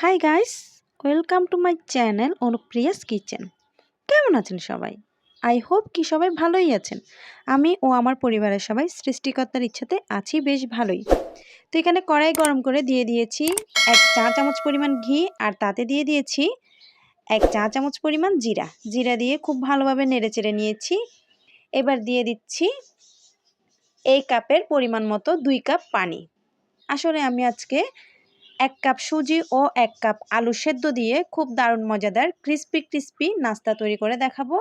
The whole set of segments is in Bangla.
Hi guys welcome to my channel Anupriya's kitchen কেমন আছেন সবাই? আই হোপ কি সবাই ভালোই আছেন। আমি ও আমার পরিবারের সবাই সৃষ্টিকর্তার ইচ্ছাতে আছি বেশ ভালোই। তো এখানে কড়াই গরম করে দিয়ে দিয়েছি এক চা চামচ পরিমাণ ঘি আর তাতে দিয়ে দিয়েছি এক চা চামচ পরিমাণ জিরা। জিরা দিয়ে খুব ভালোভাবে নেড়ে চেড়ে নিয়েছি। এবার দিয়ে দিচ্ছি এই কাপের পরিমাণ মতো দুই কাপ পানি। আসলে আমি আজকে এক কাপ সুজি ও এক কাপ আলু সেদ্ধ দিয়ে খুব দারুণ মজাদার ক্রিস্পি ক্রিস্পি নাস্তা তৈরি করে দেখাবো।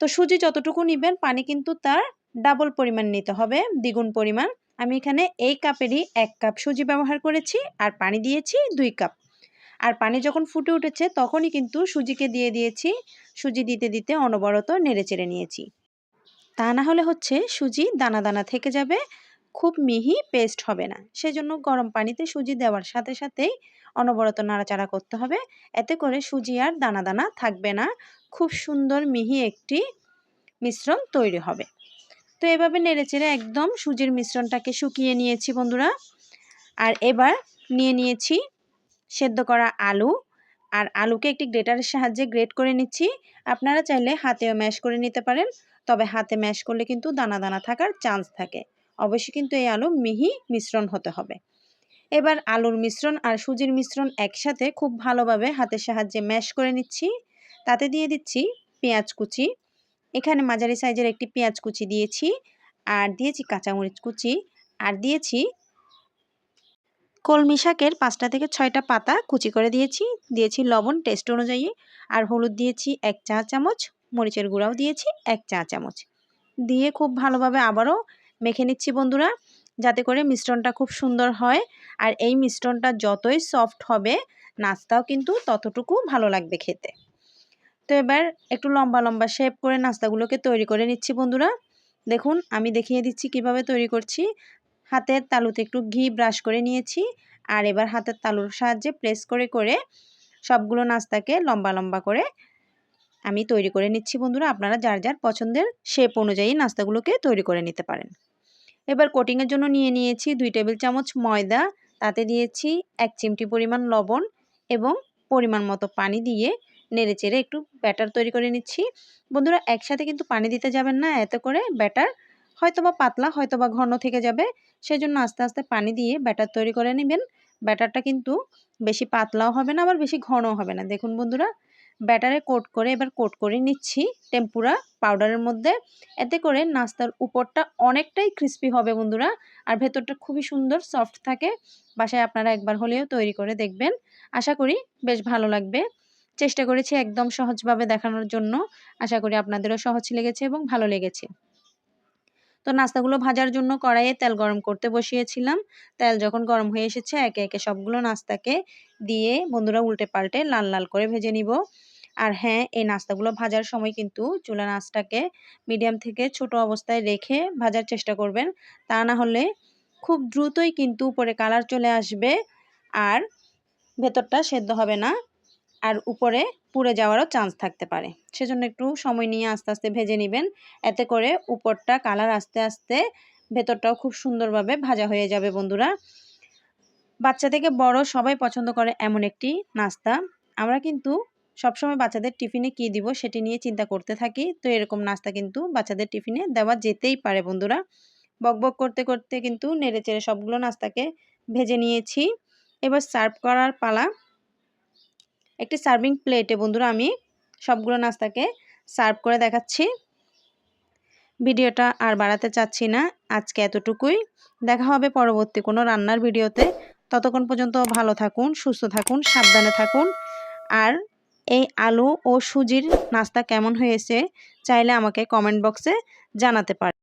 তো সুজি যতটুকু নেবেন, পানি কিন্তু তার ডাবল পরিমাণ নিতে হবে, দ্বিগুণ পরিমাণ। আমি এখানে এই কাপেরই এক কাপ সুজি ব্যবহার করেছি আর পানি দিয়েছি দুই কাপ। আর পানি যখন ফুটে উঠেছে, তখনই কিন্তু সুজিকে দিয়ে দিয়েছি। সুজি দিতে দিতে অনবরত নেড়ে চেড়ে নিয়েছি। তা না হলে হচ্ছে সুজি দানা দানা থেকে যাবে খুব মিহি পেস্ট হবে না। সেজন্য গরম পানিতে সুজি দেওয়ার সাথে সাথেই অনবরত নাড়াচাড়া করতে হবে। এতে করে সুজি আর দানা দানা থাকবে না। খুব সুন্দর মিহি একটি মিশ্রণ তৈরি হবে। তো এভাবে নেড়েচেড়ে একদম সুজির মিশ্রণটাকে শুকিয়ে নিয়েছি বন্ধুরা। আর এবার নিয়ে নিয়েছি সেদ্ধ করা আলু। আর আলুকে একটি গ্রেটারের সাহায্যে গ্রেট করে নিচ্ছি। আপনারা চাইলে হাতেও ম্যাশ করে নিতে পারেন। তবে হাতে ম্যাশ করলে কিন্তু দানা দানা থাকার চান্স থাকে। অবশ্যই কিন্তু এই আলু মিহি মিশ্রণ হতে হবে। এবার আলুর মিশ্রণ আর সুজির মিশ্রণ একসাথে খুব ভালোভাবে হাতের সাহায্যে ম্যাশ করে নিচ্ছি। তাতে দিয়ে দিচ্ছি পেঁয়াজ কুচি। এখানে মাঝারি সাইজের একটি পেঁয়াজ কুচি দিয়েছি আর দিয়েছি কাঁচামরিচ কুচি আর দিয়েছি কলমি শাকের পাঁচটা থেকে ছয়টা পাতা কুচি করে দিয়েছি। দিয়েছি লবণ টেস্ট অনুযায়ী আর হলুদ দিয়েছি এক চা চামচ, মরিচের গুঁড়াও দিয়েছি এক চা চামচ। দিয়ে খুব ভালোভাবে আবারও মেখে নিচ্ছি বন্ধুরা, যাতে করে মিশ্রণটা খুব সুন্দর হয়। আর এই মিশ্রণটা যতই সফট হবে, নাস্তাও কিন্তু ততটুকু ভালো লাগবে খেতে। তো এবার একটু লম্বা লম্বা শেপ করে নাস্তাগুলোকে তৈরি করে নিচ্ছি বন্ধুরা। দেখুন, আমি দেখিয়ে দিচ্ছি কীভাবে তৈরি করছি। হাতের তালুতে একটু ঘি ব্রাশ করে নিয়েছি। আর এবার হাতের তালুর সাহায্যে প্রেস করে করে সবগুলো নাস্তাকে লম্বা লম্বা করে আমি তৈরি করে নিচ্ছি বন্ধুরা। আপনারা যার যার পছন্দের শেপ অনুযায়ী নাস্তাগুলোকে তৈরি করে নিতে পারেন। এবার কোটিংয়ের জন্য নিয়ে নিয়েছি দুই টেবিল চামচ ময়দা। তাতে দিয়েছি এক চিমটি পরিমাণ লবণ এবং পরিমাণ মতো পানি দিয়ে নেড়ে চেড়ে একটু ব্যাটার তৈরি করে নিচ্ছি। বন্ধুরা, একসাথে কিন্তু পানি দিতে যাবেন না, এতে করে ব্যাটার হয়তোবা পাতলা, হয়তোবা ঘন থেকে যাবে। সেজন্য আস্তে আস্তে পানি দিয়ে ব্যাটার তৈরি করে নেবেন। ব্যাটারটা কিন্তু বেশি পাতলাও হবে না, আবার বেশি ঘনও হবে না। দেখুন বন্ধুরা ব্যাটারে কোট করে এবার কোট করে নিচ্ছি টেম্পুরা পাউডারের মধ্যে। এতে করে নাস্তার উপরটা অনেকটাই ক্রিস্পি হবে বন্ধুরা। আর ভেতরটা খুবই সুন্দর সফট থাকে। বাসায় আপনারা একবার হলেও তৈরি করে দেখবেন। আশা করি বেশ ভালো লাগবে। চেষ্টা করেছি একদম সহজভাবে দেখানোর জন্য। আশা করি আপনাদেরও সহজ লেগেছে এবং ভালো লেগেছে। তো নাস্তাগুলো ভাজার জন্য কড়াইয়ে তেল গরম করতে বসিয়েছিলাম। তেল যখন গরম হয়ে এসেছে, একে একে সবগুলো নাস্তাকে দিয়ে বন্ধুরা উল্টে পাল্টে লাল লাল করে ভেজে নিব। আর হ্যাঁ এই নাস্তাগুলো ভাজার সময় কিন্তু চুলা নাচটাকে মিডিয়াম থেকে ছোট অবস্থায় রেখে ভাজার চেষ্টা করবেন। তা না হলে খুব দ্রুতই কিন্তু উপরে কালার চলে আসবে আর ভেতরটা সেদ্ধ হবে না। আর উপরে পুড়ে যাওয়ারও চান্স থাকতে পারে। সেজন্য একটু সময় নিয়ে আস্তে আস্তে ভেজে নেবেন। এতে করে উপরটা কালার আস্তে আস্তে ভেতরটাও খুব সুন্দরভাবে ভাজা হয়ে যাবে বন্ধুরা। বাচ্চা থেকে বড় সবাই পছন্দ করে এমন একটি নাস্তা। আমরা কিন্তু সবসময় বাচ্চাদের টিফিনে কি দিব সেটি নিয়ে চিন্তা করতে থাকি। তো এরকম নাস্তা কিন্তু বাচ্চাদের টিফিনে দেওয়া যেতেই পারে বন্ধুরা। বকবক করতে করতে কিন্তু নেড়ে চেড়ে সবগুলো নাস্তাকে ভেজে নিয়েছি। এবার সার্ভ করার পালা। একটি সার্ভিং প্লেটে বন্ধুরা আমি সবগুলো নাস্তাকে সার্ভ করে দেখাচ্ছি। ভিডিওটা আর বাড়াতে চাচ্ছি না, আজকে এতটুকুই। দেখা হবে পরবর্তী কোনো রান্নার ভিডিওতে। ততক্ষণ পর্যন্ত ভালো থাকুন, সুস্থ থাকুন, সাবধানে থাকুন। আর এই আলু ও সুজির নাস্তা কেমন হয়েছে চাইলে আমাকে কমেন্ট বক্সে জানাতে পারে